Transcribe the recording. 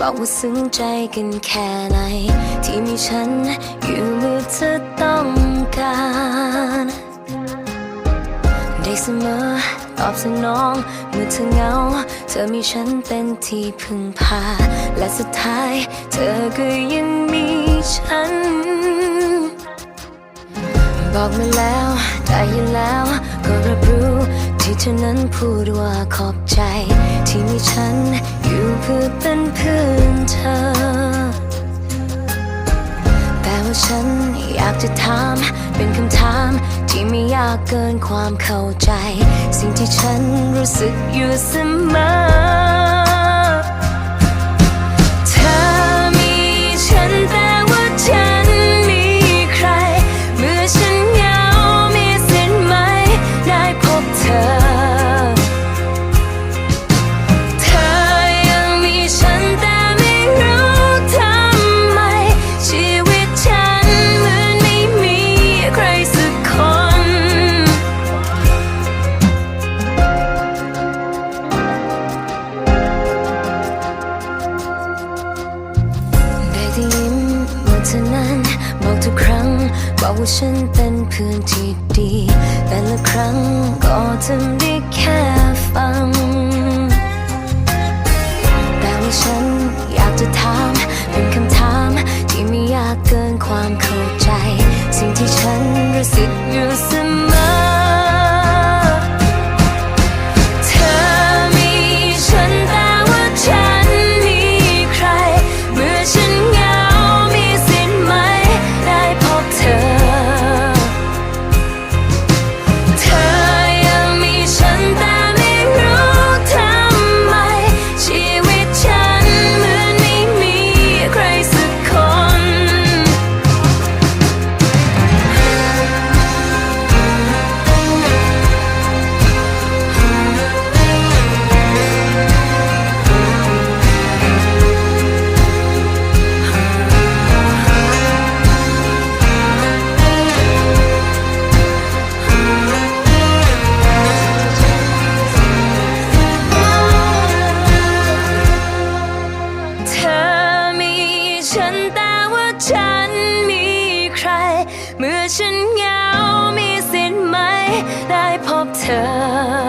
บอกว่าซึ้งใจกันแค่ไหน ที่มีฉันอยู่เมื่อเธอต้องการ ได้เสมอตอบสนองเมื่อเธอเหงา เธอมีฉันเป็นที่พึ่งพา และสุดท้าย เธอก็ยังมีฉัน บอกมาแล้วได้ยินแล้วก็รับรู้ ที่เธอนั้นพูดว่าขอบใจ ที่มีฉันอยู่เพื่อเป็นเพื่อนเธอ แต่ว่าฉันอยากจะถาม เป็นคำถามที่ไม่ยากเกินความเข้าใจ สิ่งที่ฉันรู้สึกอยู่เสมอ ที่ยิ้มเมื่อเธอนั้น บอกทุกครั้ง บอกว่าฉันเป็นเพื่อนที่ดี แต่ละครั้งก็ทำได้แค่ ฉันเหงา มีสิทธิ์ไหม ได้พบเธอ